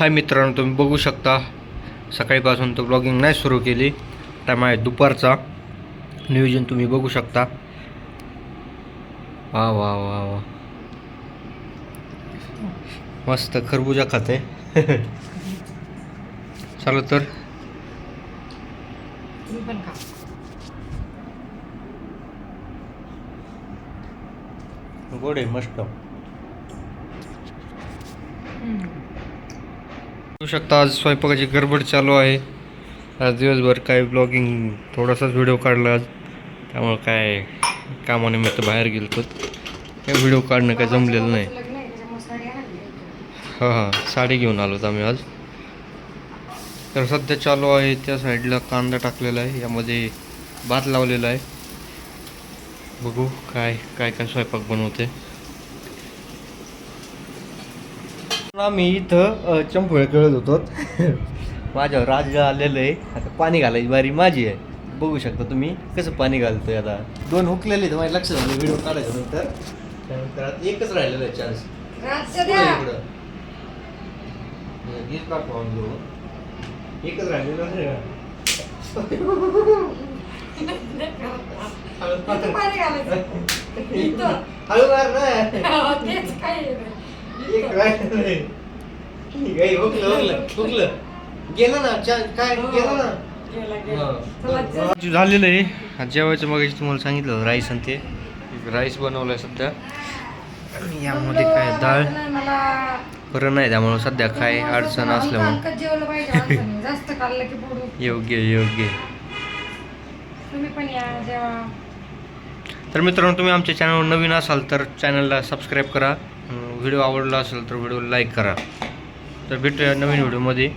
हाय मित्रांनो तुम्ही बघू शकता सकाळीपासून तो ब्लॉगिंग नाही सुरू केली. टाईम आहे दुपारचा. नियोजन तुम्ही बघू शकता. वा वा वा वा. मस्त खरबुजा खाते. चला तर. तुम्ही पण खा. गोड आहे मस्त. बघू शकता आज स्वयंपाकाची गडबड चालू आहे. आज दिवसभर काय ब्लॉगिंग थोडासाच व्हिडिओ काढला आज. त्यामुळं काय कामानिमित्त बाहेर गेलो काय व्हिडिओ काढणं काय जमलेलं नाही. हां हां साडी घेऊन आलो आम्ही आज. तर सध्या चालू आहे त्या साईडला कांदा टाकलेला आहे. यामध्ये भात लावलेला आहे. बघू काय काय काय स्वयंपाक बनवते आम्ही इथं चंपोळे खेळत होतो. माझ्यावर राज आलेलं आहे. आता पाणी घालायची बारी माझी आहे. बघू शकता तुम्ही कसं पाणी घालतोय आता. दोन हुकलेले आहेत माझ्या लक्षात आलं व्हिडिओ काढायचं नंतर. त्यानंतर आता एकच राहिलेला आहे चान्स द्या एकच राहिलेलं. हळू मार ना. एक गेलं ना काय गेलं ना? झालेलं आहे. जेवायचं मग तुम्हाला सांगितलं राईस आणि ते. राईस बनवलं आहे सध्या. आणि यामध्ये काय डाळ? बरं नाही त्यामुळं सध्या काय अडचण असल्यामुळं. योग्य योग्य तुम्ही पण या जेव्हा तर मित्रांनो तुम्ही आमच्या चॅनलवर नवीन असाल तर चॅनलला सबस्क्राईब करा. व्हिडिओ आवडला असेल तर व्हिडिओ लाईक करा. तर भेटूया नवीन व्हिडिओमध्ये.